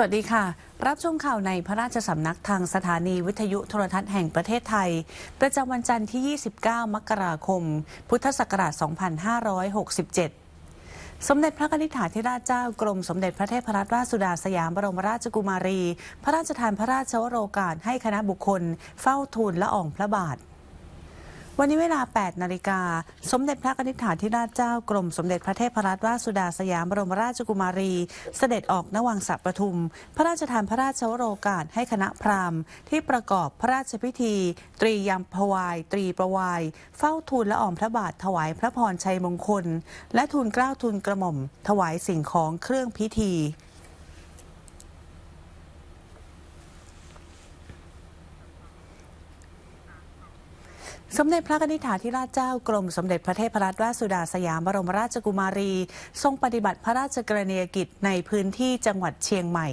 สวัสดีค่ะ รับชมข่าวในพระราชสำนักทางสถานีวิทยุโทรทัศน์แห่งประเทศไทย ประจำวันจันทร์ที่ 29 มกราคม พุทธศักราช 2567สมเด็จพระนิธิถาธิราชเจ้ากรมสมเด็จพระเทพรัตนราชสุดาสยามบรมราชกุมารี พระราชทานพระราชวโรกาสให้คณะบุคคล เฝ้าทูลละอองพระบาท วันนี้เวลา 8 นาฬิกา สมเด็จพระนิธิถาธิราชเจ้ากรมสมเด็จพระเทพรัตนราชสุดาสยามบรมราชกุมารี เสด็จออกนวังสระปะทุม พระราชทานพระราชวโรกาสให้คณะพราหมณ์ที่ประกอบพระราชพิธี ตรียามพวาย ตรีประวาย เฝ้าทูลละอองพระบาทถวายพระพรชัยมงคล และทูลเกล้าทูลกระหม่อม ถวายสิ่งของเครื่องพิธี สมเด็จพระนิธิถาธิราชเจ้ากรมสมเด็จพระเทพรัตนราชสุดาสยามบรมราชกุมารี ทรงปฏิบัติพระราชกรณียกิจในพื้นที่จังหวัดเชียงใหม่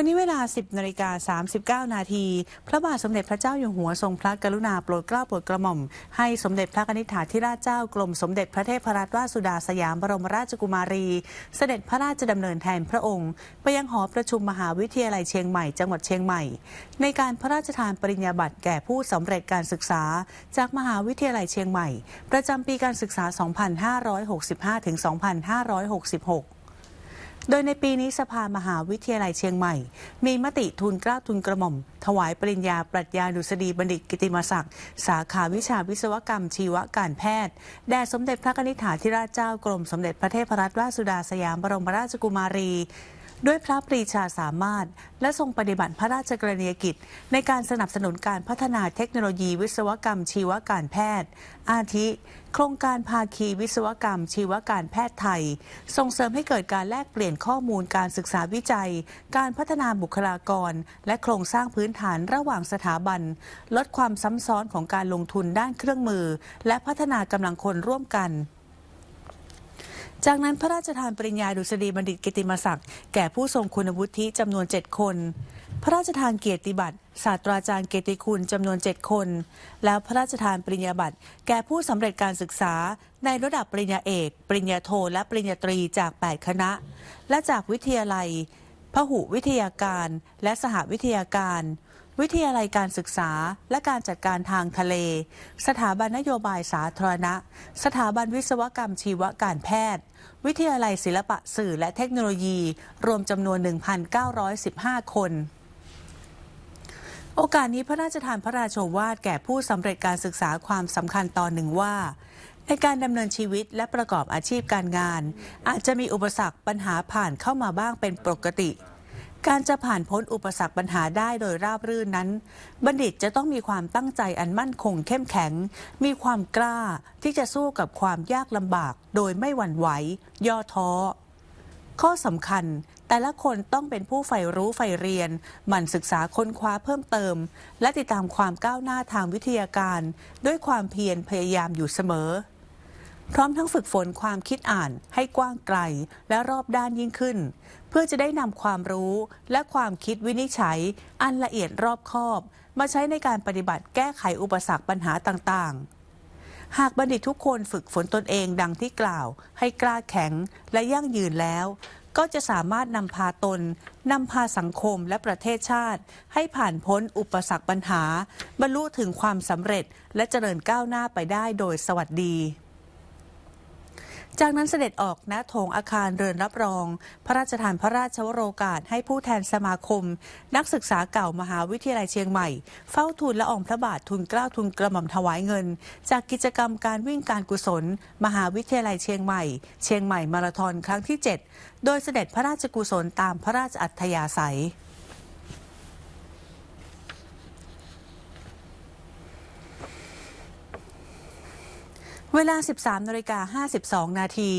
วันนี้เวลา 10นาฬิกา39 นาที พระบาทสมเด็จพระเจ้าอยู่หัวทรงพระกรุณาโปรดเกล้าโปรดกระหม่อม ให้สมเด็จพระนิธิถาธิราชเจ้ากรมสมเด็จพระเทพรัตนราชสุดาสยามบรมราชกุมารี เสด็จพระราชดำเนินแทนพระองค์ ไปยังหอประชุมมหาวิทยาลัยเชียงใหม่จังหวัดเชียงใหม่ ในการพระราชทานปริญญาบัตรแก่ผู้สำเร็จการศึกษา จากมหาวิทยาลัยเชียงใหม่ ประจำปีการศึกษา 2565-2566 โดยในปีนี้สภามหาวิทยาลัยเชียงใหม่ มีมติทุนกล้าทุนกระหม่อม ถวายปริญญาปรัชญาดุษฎีบัณฑิตกิติมศักดิ์ สาขาวิชาวิศวกรรมชีวการแพทย์ แด่สมเด็จพระนิธิถาธิราชเจ้ากรมสมเด็จพระเทพรัตนราชสุดาสยามบรมราชกุมารี ด้วยพระปรีชาสามารถ และทรงปฏิบัติพระราชกรณียกิจ ในการสนับสนุนการพัฒนาเทคโนโลยีวิศวกรรมชีวการแพทย์ อาทิ โครงการภาคีวิศวกรรมชีวการแพทย์ไทย ส่งเสริมให้เกิดการแลกเปลี่ยนข้อมูลการศึกษาวิจัย การพัฒนาบุคลากร และโครงสร้างพื้นฐานระหว่างสถาบัน ลดความซ้ำซ้อนของการลงทุนด้านเครื่องมือ และพัฒนากำลังคนร่วมกัน จากนั้นพระราชทานปริญญาดุษฎีบัณฑิตกิติมศักดิ์แก่ผู้ทรงคุณวุฒิจำนวน 7 คน พระราชทานเกียรติบัตรศาสตราจารย์เกียรติคุณจำนวน 7 คน แล้วพระราชทานปริญญาบัตรแก่ผู้สำเร็จการศึกษา ในระดับปริญญาเอก ปริญญาโทและปริญญาตรีจาก 8 คณะ และจากวิทยาลัย พหุวิทยาการ และสหวิทยาการ วิทยาลัยการศึกษา และการจัดการทางทะเล สถาบันนโยบายสาธารณะ สถาบันวิศวกรรมชีวการแพทย์ วิทยาลัยศิลปะสื่อและเทคโนโลยี รวมจำนวน 1,915 คนโอกาสนี้พระราชทานพระราโชวาทแก่ผู้สำเร็จการศึกษาความสำคัญตอนหนึ่งว่า ในการดำเนินชีวิตและประกอบอาชีพการงาน อาจจะมีอุปสรรคปัญหาผ่านเข้ามาบ้างเป็นปกติ การจะผ่านพ้นอุปสรรคปัญหาได้โดยราบรื่นนั้น บัณฑิตจะต้องมีความตั้งใจอันมั่นคงเข้มแข็ง มีความกล้าที่จะสู้กับความยากลำบาก โดยไม่หวั่นไหว ย่อท้อ ข้อสำคัญ แต่ละคนต้องเป็นผู้ใฝ่รู้ใฝ่เรียน หมั่นศึกษาค้นคว้าเพิ่มเติม และติดตามความก้าวหน้าทางวิทยาการ ด้วยความเพียรพยายามอยู่เสมอ พร้อมทั้งฝึกฝนความคิดอ่านให้กว้างไกลและรอบด้านยิ่งขึ้น เพื่อจะได้นำความรู้และความคิดวินิจฉัย อันละเอียดรอบคอบ มาใช้ในการปฏิบัติแก้ไขอุปสรรคปัญหาต่างๆ หากบัณฑิตทุกคนฝึกฝนตนเองดังที่กล่าว ให้กล้าแข็งและยั่งยืนแล้ว ก็จะสามารถนำพาตนนำพาสังคมและประเทศชาติ ให้ผ่านพ้นอุปสรรคปัญหา บรรลุถึงความสำเร็จและเจริญก้าวหน้าไปได้โดยสวัสดี จากนั้นเสด็จออกณโถงอาคารเรือนรับรอง พระราชทานพระราชวโรกาสให้ผู้แทนสมาคม นักศึกษาเก่ามหาวิทยาลัยเชียงใหม่ เฝ้าทูลละอองพระบาททุนเกล้าทุนกระหม่อมถวายเงิน จากกิจกรรมการวิ่งการกุศล มหาวิทยาลัยเชียงใหม่ เชียงใหม่มาราธอนครั้งที่ 7 โดยเสด็จพระราชกุศลตามพระราชอัธยาศัย เวลา 13นาฬิกา52 นาที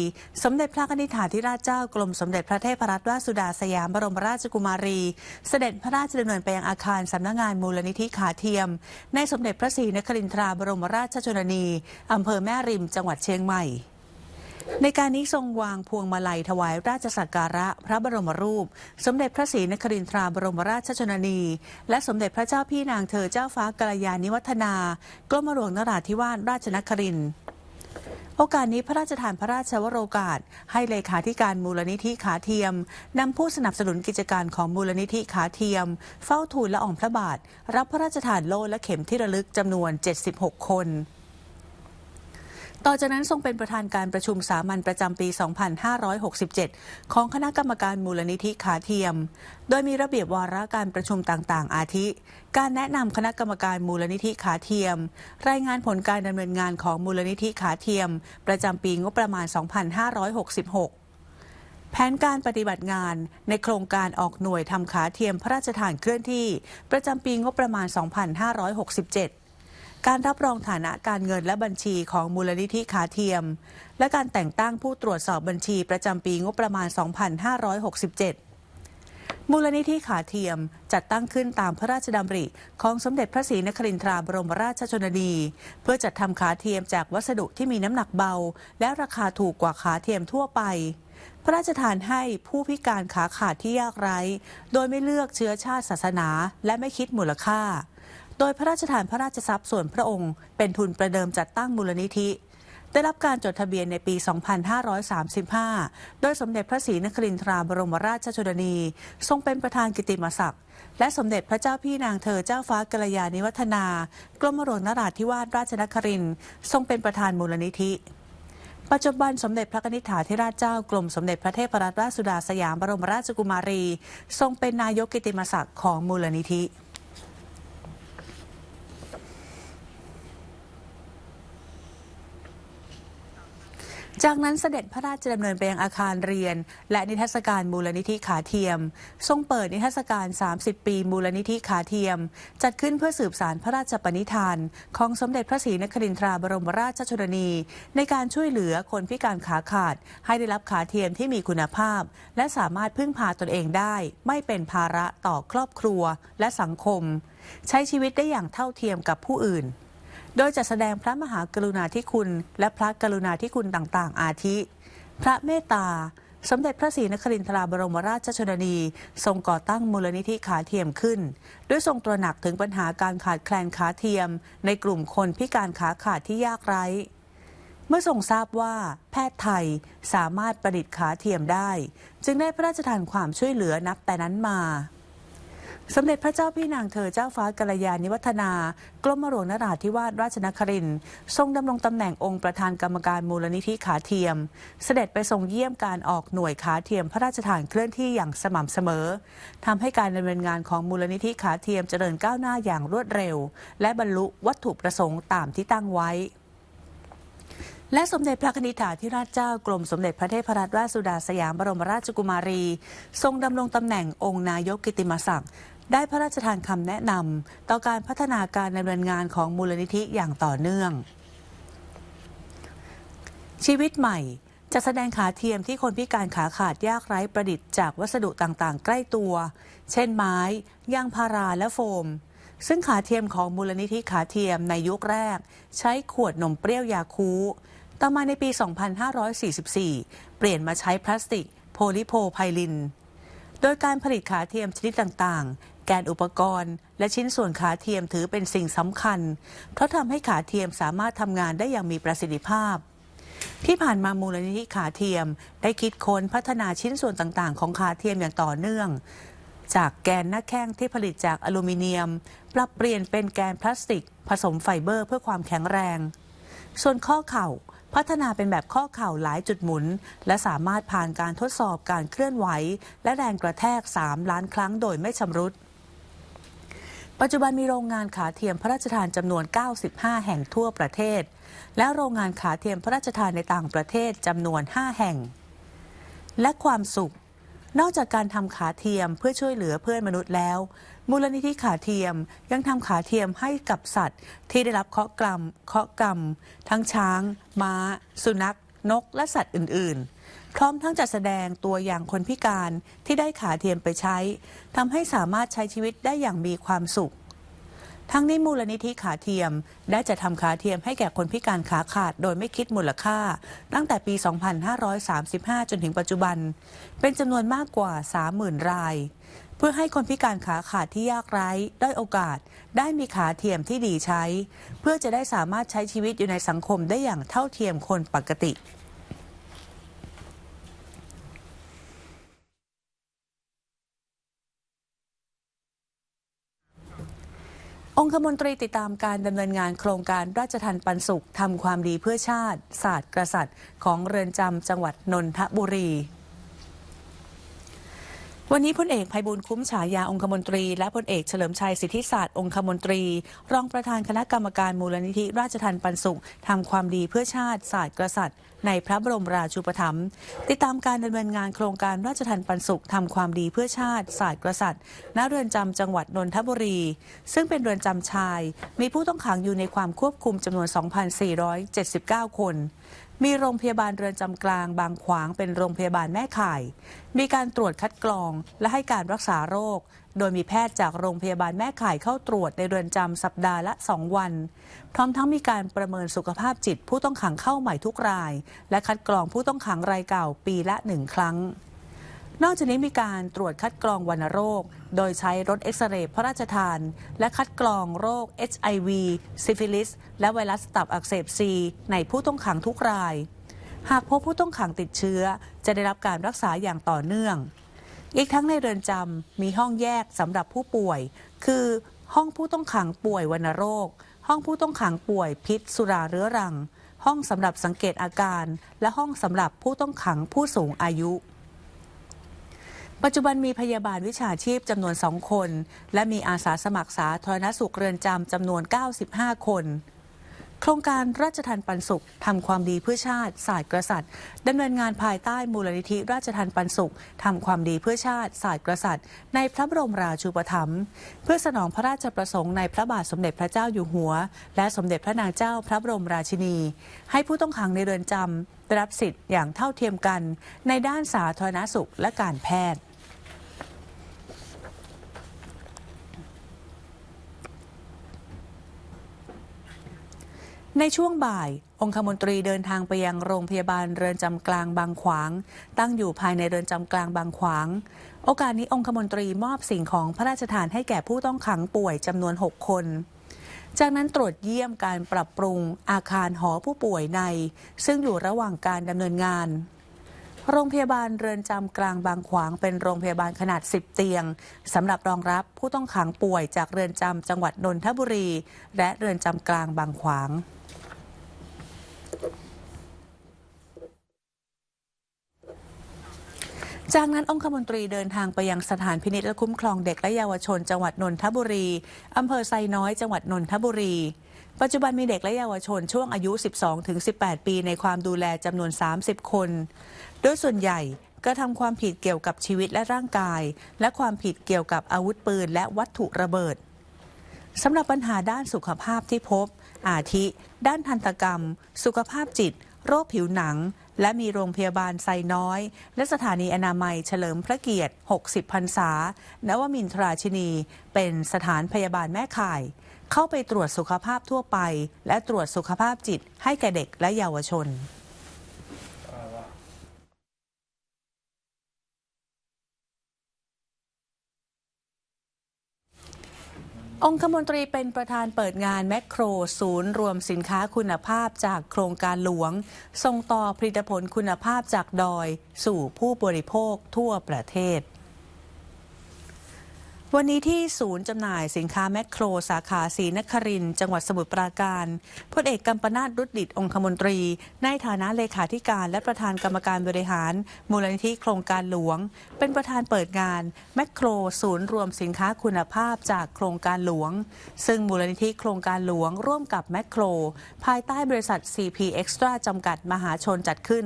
สมเด็จพระนิธิถาธิราชเจ้ากรมสมเด็จพระเทพรัตนราชสุดาสยามบรมราชกุมารี เสด็จพระราชดำเนินไปยังอาคารสำนักงานมูลนิธิขาเทียม ในสมเด็จพระศรีนครินทราบรมราชชนนี อำเภอแม่ริม จังหวัดเชียงใหม่ ในการนี้ทรงวางพวงมาลัยถวายราชสักการะ พระบรมรูป สมเด็จพระศรีนครินทราบรมราชชนนี และสมเด็จพระเจ้าพี่นางเธอเจ้าฟ้ากัลยาณิวัฒนากรมหลวงนราธิวาสราชนครินทร์ โอกาสนี้พระราชทานพระราชวโรกาส ให้เลขาธิการมูลนิธิขาเทียม นำผู้สนับสนุนกิจการของมูลนิธิขาเทียม เฝ้าทูลละอองพระบาท รับพระราชทานโล่และเข็มที่ระลึกจำนวน 76 คน ต่อจากนั้นทรงเป็นประธานการประชุมสามัญประจำปี 2567 ของคณะกรรมการมูลนิธิขาเทียม โดยมีระเบียบวาระการประชุมต่างๆ อาทิ การแนะนำคณะกรรมการมูลนิธิขาเทียม รายงานผลการดำเนินงานของมูลนิธิขาเทียม ประจำปีงบประมาณ 2566แผนการปฏิบัติงานในโครงการออกหน่วยทำขาเทียมพระราชทานเคลื่อนที่ ประจำปีงบประมาณ 2567 การรับรองฐานะการเงินและบัญชีของมูลนิธิขาเทียม และการแต่งตั้งผู้ตรวจสอบบัญชีประจำปีงบประมาณ 2567 มูลนิธิขาเทียมจัดตั้งขึ้นตามพระราชดำริของสมเด็จพระศรีนครินทราบรมราชชนนี เพื่อจัดทำขาเทียมจากวัสดุที่มีน้ำหนักเบา และราคาถูกกว่าขาเทียมทั่วไปพระราชทานให้ผู้พิการขาขาดที่ยากไร้ โดยไม่เลือกเชื้อชาติศาสนา และไม่คิดมูลค่า โดยพระราชทานพระราชทรัพย์ส่วนพระองค์ เป็นทุนประเดิมจัดตั้งมูลนิธิ ได้รับการจดทะเบียนในปี 2535 โดยสมเด็จพระศรีนครินทราบรมราชชนนี ทรงเป็นประธานกิติมศักดิ์และสมเด็จพระเจ้าพี่นางเธอเจ้าฟ้ากัลยาณิวัฒนา กรมหลวงนราธิวาสราชนครินทรงเป็นประธานมูลนิธิปัจจุบันสมเด็จพระนิธิถาธิราชเจ้ากรมสมเด็จพระเทพรัตนราชสุดาสยามบรมราชกุมารี ทรงเป็นนายกกิติมศักดิ์ของมูลนิธิ จากนั้นเสด็จพระราชดำเนินไปยังอาคารเรียน และนิทรรศการมูลนิธิขาเทียม ทรงเปิดนิทรรศการ 30 ปีมูลนิธิขาเทียม จัดขึ้นเพื่อสืบสารพระราชปณิธาน ของสมเด็จพระศรีนครินทราบรมราชชนนี ในการช่วยเหลือคนพิการขาขาด ให้ได้รับขาเทียมที่มีคุณภาพ และสามารถพึ่งพาตนเองได้ ไม่เป็นภาระต่อครอบครัวและสังคม ใช้ชีวิตได้อย่างเท่าเทียมกับผู้อื่น โดยจะแสดงพระมหากรุณาธิคุณ และพระกรุณาธิคุณต่างๆ อาทิ พระเมตตา สมเด็จพระศรีนครินทราบรมราชชนนี ทรงก่อตั้งมูลนิธิขาเทียมขึ้น ด้วยทรงตระหนักถึงปัญหาการขาดแคลนขาเทียม ในกลุ่มคนพิการขาขาดที่ยากไร้เมื่อทรงทราบว่าแพทย์ไทยสามารถประดิษฐ์ขาเทียมได้ จึงได้พระราชทานความช่วยเหลือนับแต่นั้นมา สมเด็จพระเจ้าพี่นางเธอเจ้าฟ้ากัลยาณิวัฒนากรมหลวงนราธิวาสราชนครินทรงดำรงตำแหน่งองค์ประธานกรรมการมูลนิธิขาเทียม เสด็จไปทรงเยี่ยมการออกหน่วยขาเทียมพระราชทานเคลื่อนที่อย่างสม่ำเสมอทำให้การดำเนินงานของมูลนิธิขาเทียมเจริญก้าวหน้าอย่างรวดเร็ว และบรรลุวัตถุประสงค์ตามที่ตั้งไว้และสมเด็จพระนิธิถาธิราชเจ้ากรมสมเด็จพระเทพรัตนราชสุดาสยามบรมราชกุมารี ทรงดำรงตำแหน่งองค์นายกกิติมศักดิ์ ได้พระราชทานคำแนะนำต่อการพัฒนาการดำเนินงานของมูลนิธิอย่างต่อเนื่อง ชีวิตใหม่จะแสดงขาเทียมที่คนพิการขาขาดยากไร้ประดิษฐ์จากวัสดุต่างๆ ใกล้ตัว เช่นไม้ยางพาราและโฟม ซึ่งขาเทียมของมูลนิธิขาเทียมในยุคแรก ใช้ขวดนมเปรี้ยวยาคูต่อมาในปี 2544 เปลี่ยนมาใช้พลาสติก โพลิโพไพลิน โดยการผลิตขาเทียมชนิดต่างๆ แกนอุปกรณ์ และชิ้นส่วนขาเทียมถือเป็นสิ่งสำคัญ เพราะทำให้ขาเทียมสามารถทำงานได้อย่างมีประสิทธิภาพ ที่ผ่านมามูลนิธิขาเทียม ได้คิดค้นพัฒนาชิ้นส่วนต่างๆ ของขาเทียมอย่างต่อเนื่อง จากแกนหน้าแข้งที่ผลิตจากอลูมิเนียม ปรับเปลี่ยนเป็นแกนพลาสติก ผสมไฟเบอร์เพื่อความแข็งแรง ส่วนข้อเข่าพัฒนาเป็นแบบข้อเข่าหลายจุดหมุน และสามารถผ่านการทดสอบการเคลื่อนไหว และแรงกระแทก 3 ล้านครั้งโดยไม่ชำรุด ปัจจุบันมีโรงงานขาเทียมพระราชทานจำนวน 95 แห่งทั่วประเทศ และโรงงานขาเทียมพระราชทานในต่างประเทศจำนวน 5 แห่ง และความสุข นอกจากการทำขาเทียมเพื่อช่วยเหลือเพื่อนมนุษย์แล้ว มูลนิธิขาเทียมยังทำขาเทียมให้กับสัตว์ ที่ได้รับเคาะกรรมเคาะกรรม ทั้งช้าง ม้า สุนัข นก และสัตว์อื่น ๆ พร้อมทั้งจัดแสดงตัวอย่างคนพิการที่ได้ขาเทียมไปใช้ทำให้สามารถใช้ชีวิตได้อย่างมีความสุข ทั้งนี้มูลนิธิขาเทียมได้จะทำขาเทียมให้แก่คนพิการขาขาดโดยไม่คิดมูลค่า ตั้งแต่ปี 2535 จนถึงปัจจุบัน เป็นจำนวนมากกว่า 30,000 ราย เพื่อให้คนพิการขาขาดที่ยากไร้ได้โอกาส ได้มีขาเทียมที่ดีใช้ เพื่อจะได้สามารถใช้ชีวิตอยู่ในสังคมได้อย่างเท่าเทียมคนปกติ องคมนตรีติดตามการดำเนินงานโครงการราชทันปันสุขทำความดีเพื่อชาติ ศาสตร์กษัตริย์ ของเรือนจำจังหวัดนนทบุรี วันนี้พลเอกภัยบูลย์คุ้มฉายาองคมนตรี และพลเอกเฉลิมชัยสิทธิศาสตร์องคมนตรี รองประธานคณะกรรมการมูลนิธิราชทันปันสุขทำความดีเพื่อชาติศาสตร์กษัตริย์ ในพระบรมราชูปถัมภ์ติดตามการดำเนินงานโครงการราชทันปันสุขทำความดีเพื่อชาติศาสตร์กษัตริย์ณเรือนจำจังหวัดนนทบุรี ซึ่งเป็นเรือนจำชาย มีผู้ต้องขังอยู่ในความควบคุมจำนวน 2,479 คน มีโรงพยาบาลเรือนจำกลางบางขวางเป็นโรงพยาบาลแม่ข่าย มีการตรวจคัดกรองและให้การรักษาโรค โดยมีแพทย์จากโรงพยาบาลแม่ข่ายเข้าตรวจในเรือนจำสัปดาห์ละ 2 วัน พร้อมทั้งมีการประเมินสุขภาพจิตผู้ต้องขังเข้าใหม่ทุกราย และคัดกรองผู้ต้องขังรายเก่าปีละหนึ่งครั้ง นอกจากนี้มีการตรวจคัดกรองวัณโรค โดยใช้รถเอ็กซเรย์พระราชทาน และคัดกรองโรค HIV ซิฟิลิส และไวรัสตับอักเสบซีในผู้ต้องขังทุกราย หากพบผู้ต้องขังติดเชื้อ จะได้รับการรักษาอย่างต่อเนื่อง อีกทั้งในเรือนจำมีห้องแยกสำหรับผู้ป่วย คือห้องผู้ต้องขังป่วยวัณโรค ห้องผู้ต้องขังป่วยพิษสุราเรื้อรัง ห้องสำหรับสังเกตอาการ และห้องสำหรับผู้ต้องขังผู้สูงอายุ ปัจจุบันมีพยาบาลวิชาชีพจำนวนสองคน และมีอาสาสมัครสาธารณสุขเรือนจำจำนวน 95 คน โครงการราชทันปันสุขทำความดีเพื่อชาติ ศาสตร์กษัตริย์ดำเนินงานภายใต้มูลนิธิราชทันปันสุขทำความดีเพื่อชาติ ศาสตร์กษัตริย์ ในพระบรมราชูปถัมภ์เพื่อสนองพระราชประสงค์ในพระบาทสมเด็จพระเจ้าอยู่หัว และสมเด็จพระนางเจ้าพระบรมราชินี ให้ผู้ต้องขังในเรือนจำได้รับสิทธิ์อย่างเท่าเทียมกัน ในด้านสาธารณสุขและการแพทย์ ในช่วงบ่าย องคมนตรีเดินทางไปยังโรงพยาบาลเรือนจำกลางบางขวาง ตั้งอยู่ภายในเรือนจำกลางบางขวาง โอกาสนี้องคมนตรีมอบสิ่งของพระราชทานให้แก่ผู้ต้องขังป่วยจำนวน 6 คน จากนั้นตรวจเยี่ยมการปรับปรุงอาคารหอผู้ป่วยใน ซึ่งอยู่ระหว่างการดำเนินงาน โรงพยาบาลเรือนจำกลางบางขวางเป็นโรงพยาบาลขนาด 10 เตียงสำหรับรองรับผู้ต้องขังป่วยจากเรือนจำจังหวัดนนทบุรี และเรือนจำกลางบางขวางจากนั้นองคมนตรีเดินทางไปยังสถานพินิจและคุ้มครองเด็กและเยาวชนจังหวัดนนทบุรี อำเภอไซน้อยจังหวัดนนทบุรี ปัจจุบันมีเด็กและเยาวชนช่วงอายุ 12-18 ปีในความดูแลจำนวน 30 คน โดยส่วนใหญ่ก็ทำความผิดเกี่ยวกับชีวิตและร่างกาย และความผิดเกี่ยวกับอาวุธปืนและวัตถุระเบิดสำหรับปัญหาด้านสุขภาพที่พบ อาทิ ด้านทันตกรรม สุขภาพจิต โรคผิวหนัง และมีโรงพยาบาลไซน้อย และสถานีอนามัยเฉลิมพระเกียรติ 60 พรรษา นวมินทราชินี เป็นสถานพยาบาลแม่ข่าย เข้าไปตรวจสุขภาพทั่วไป และตรวจสุขภาพจิตให้แก่เด็กและเยาวชน องคมนตรีเป็นประธานเปิดงานแมคโครศูนย์ รวมสินค้าคุณภาพจากโครงการหลวง ส่งต่อผลิตผลคุณภาพจากดอย สู่ผู้บริโภคทั่วประเทศ วันนี้ที่ศูนย์จำหน่ายสินค้าแมคโคร สาขาศรีนครินจังหวัดสมุทรปราการพลเอกกัมปนาตรุดดิตองคมนตรี ในฐานะเลขาธิการและประธานกรรมการบริหาร มูลนิธิโครงการหลวง เป็นประธานเปิดงานแมคโคร ศูนย์รวมสินค้าคุณภาพจากโครงการหลวง ซึ่งมูลนิธิโครงการหลวงร่วมกับแมคโคร ภายใต้บริษัท CP Extra จำกัดมหาชนจัดขึ้น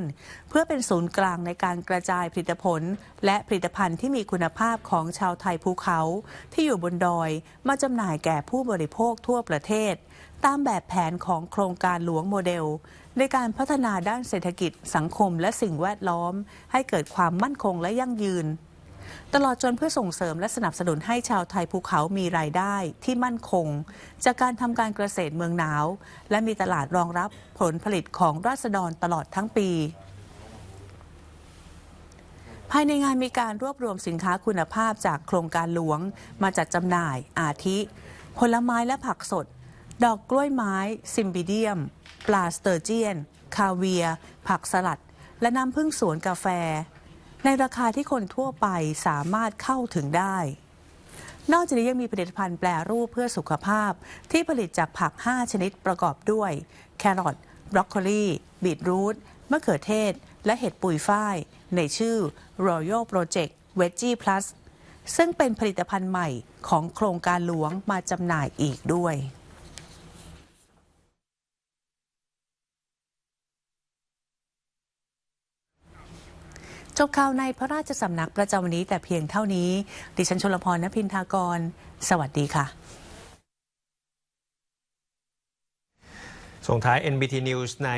เพื่อเป็นศูนย์กลางในการกระจายผลิตผล และผลิตภัณฑ์ที่มีคุณภาพของชาวไทยภูเขาที่อยู่บนดอยมาจำหน่ายแก่ผู้บริโภคทั่วประเทศ ตามแบบแผนของโครงการหลวงโมเดล ในการพัฒนาด้านเศรษฐกิจสังคมและสิ่งแวดล้อม ให้เกิดความมั่นคงและยั่งยืน ตลอดจนเพื่อส่งเสริมและสนับสนุนให้ชาวไทยภูเขามีรายได้ที่มั่นคง จากการทำการเกษตรเมืองหนาว และมีตลาดรองรับผลผลิตของราษฎรตลอดทั้งปี ภายในงานมีการรวบรวมสินค้าคุณภาพจากโครงการหลวง มาจัดจำหน่ายอาทิ ผลไม้และผักสด ดอกกล้วยไม้ ซิมบิเดียม ปลาสเตอร์เจียน คาเวีย ผักสลัด และน้ำผึ้งสวนกาแฟ ในราคาที่คนทั่วไปสามารถเข้าถึงได้ นอกจากนี้ยังมีผลิตภัณฑ์แปรรูปเพื่อสุขภาพ ที่ผลิตจากผัก 5 ชนิดประกอบด้วย แครอทบรอกโคลีบีทรูทมะเขือเทศ และเห็ดปุยฝ้าย ในชื่อ Royal Project Veggie Plus ซึ่งเป็นผลิตภัณฑ์ใหม่ของโครงการหลวงมาจำหน่ายอีกด้วยจบข่าวในพระราชสำนักประจำวันนี้แต่เพียงเท่านี้ ดิฉันชลพรณพินทากร สวัสดีค่ะ ส่งท้าย NBT News ใน